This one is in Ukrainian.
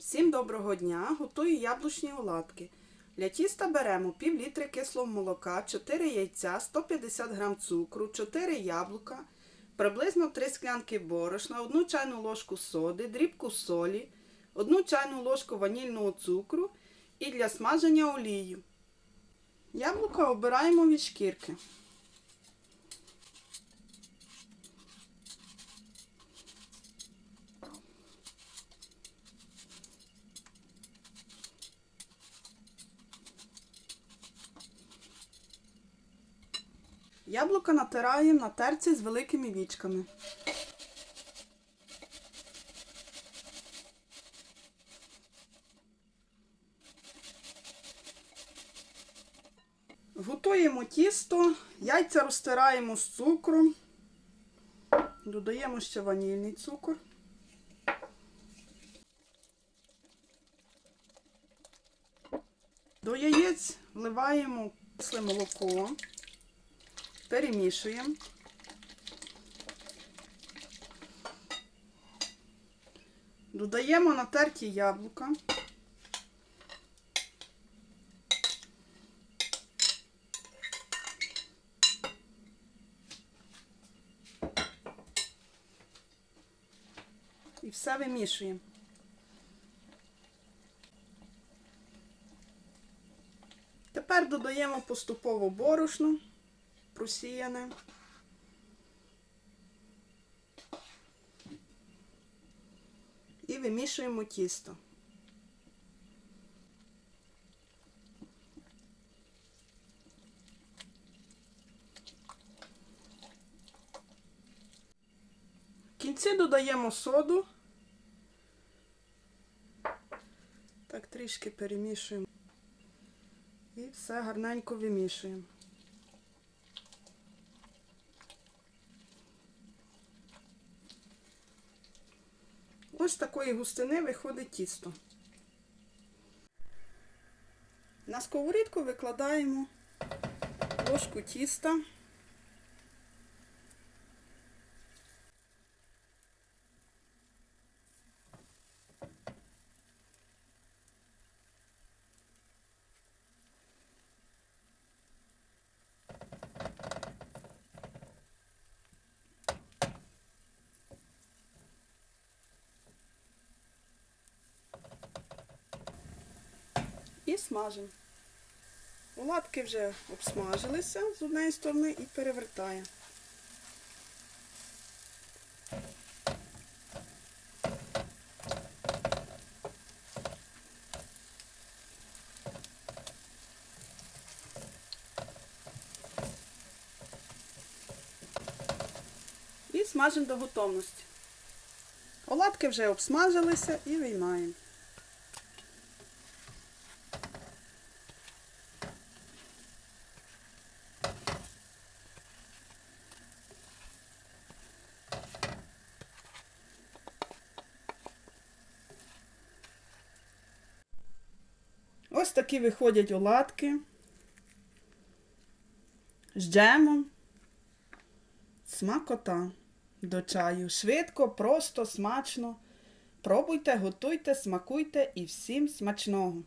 Всім доброго дня! Готую яблучні оладки. Для тіста беремо пів літри кислого молока, 4 яйця, 150 г цукру, 4 яблука, приблизно 3 склянки борошна, 1 чайну ложку соди, дрібку солі, 1 чайну ложку ванільного цукру і для смаження олію. Яблука обираємо від шкірки. Яблука натираємо на терці з великими вічками. Готуємо тісто, яйця розтираємо з цукром, додаємо ще ванільний цукор. До яєць вливаємо кисле молоко. Перемішуємо. Додаємо натерті яблука. І все вимішуємо. Тепер додаємо поступово борошно просіяне. І вимішуємо тісто. В кінці додаємо соду. Так трішки перемішуємо. І все гарненько вимішуємо. Ось такої густини виходить тісто. На сковорідку викладаємо ложку тіста. І смажимо. Оладки вже обсмажилися з однієї сторони і перевертаємо. І смажимо до готовності. Оладки вже обсмажилися і виймаємо. Ось такі виходять оладки з джемом. Смакота до чаю. Швидко, просто, смачно. Пробуйте, готуйте, смакуйте і всім смачного!